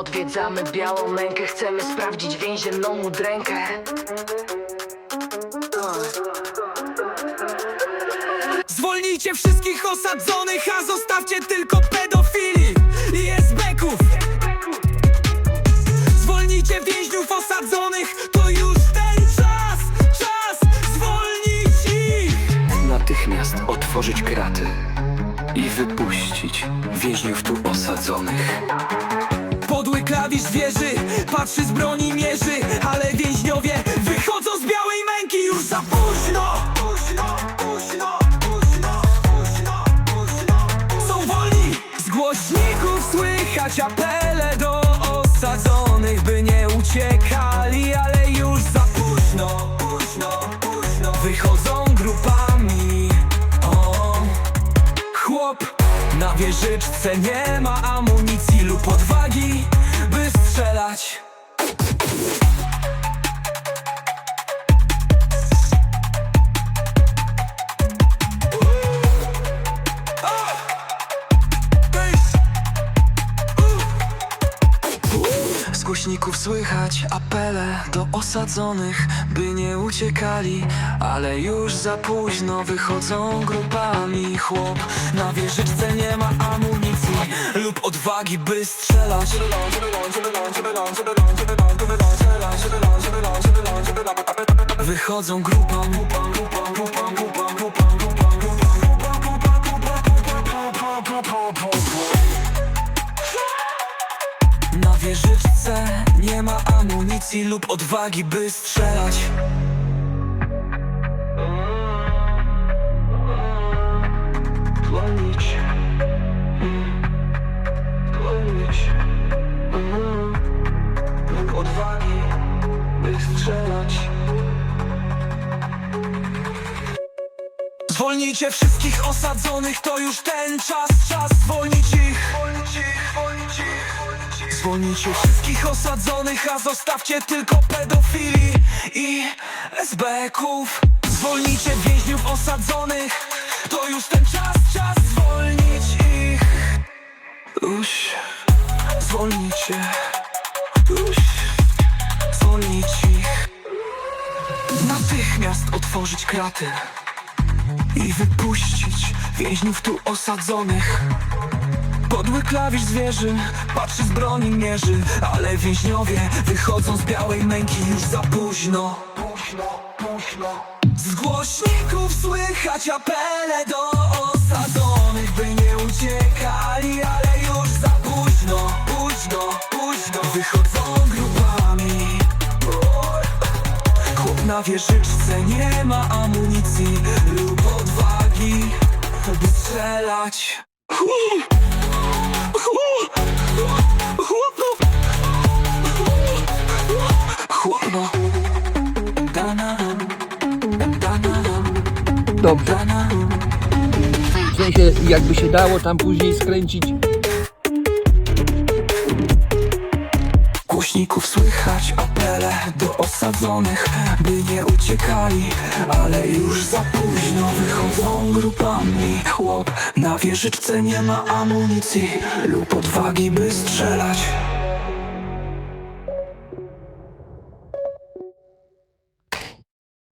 Odwiedzamy białą mękę, chcemy sprawdzić więzienną udrękę Zwolnijcie wszystkich osadzonych, a zostawcie tylko pedofili i SB-ków Zwolnijcie więźniów osadzonych, to już ten czas, czas zwolnić ich. Natychmiast otworzyć kraty i wypuścić więźniów tu osadzonych. Podły klawisz wieży, patrzy z broni mierzy Ale więźniowie wychodzą z białej męki już za późno Późno, późno, późno, późno, późno Są wolni! Z głośników słychać apele do osadzonych By nie uciekali, ale już za późno Późno, późno Wychodzą grupami o. Chłop na wieżyczce nie ma amunicji lub odwagi, by strzelać. Głośników słychać apele do osadzonych, by nie uciekali, ale już za późno wychodzą grupami. Chłop Na wieżyczce nie ma amunicji lub odwagi, by strzelać. Wychodzą grupą, grupą, grupą, nie ma amunicji lub odwagi, by strzelać. Dzwonić. Dzwonić. Lub odwagi, by strzelać. Zwolnijcie wszystkich osadzonych, to już ten czas, czas zwolnić ich Zwolnijcie wszystkich osadzonych, a zostawcie tylko pedofili i SB-ków Zwolnijcie więźniów osadzonych, to już ten czas, czas zwolnić ich. Uś, Zwolnijcie, Uś, zwolnić ich. Natychmiast otworzyć kraty i wypuścić więźniów tu osadzonych. Podły klawisz zwierzy, patrzy z broni mierzy, ale więźniowie wychodzą z białej męki już za późno. Późno, późno. Z głośników słychać apele do osadzonych, by nie uciekali, ale już za późno, późno, późno. Wychodzą grupami. Chłop na wieżyczce nie ma amunicji lub odwagi, by strzelać. Dobrze. W sensie jakby się dało tam później skręcić. Głośników słychać apele do osadzonych By nie uciekali, ale już za późno Wychodzą grupami Chłop na wieżyczce nie ma amunicji Lub odwagi by strzelać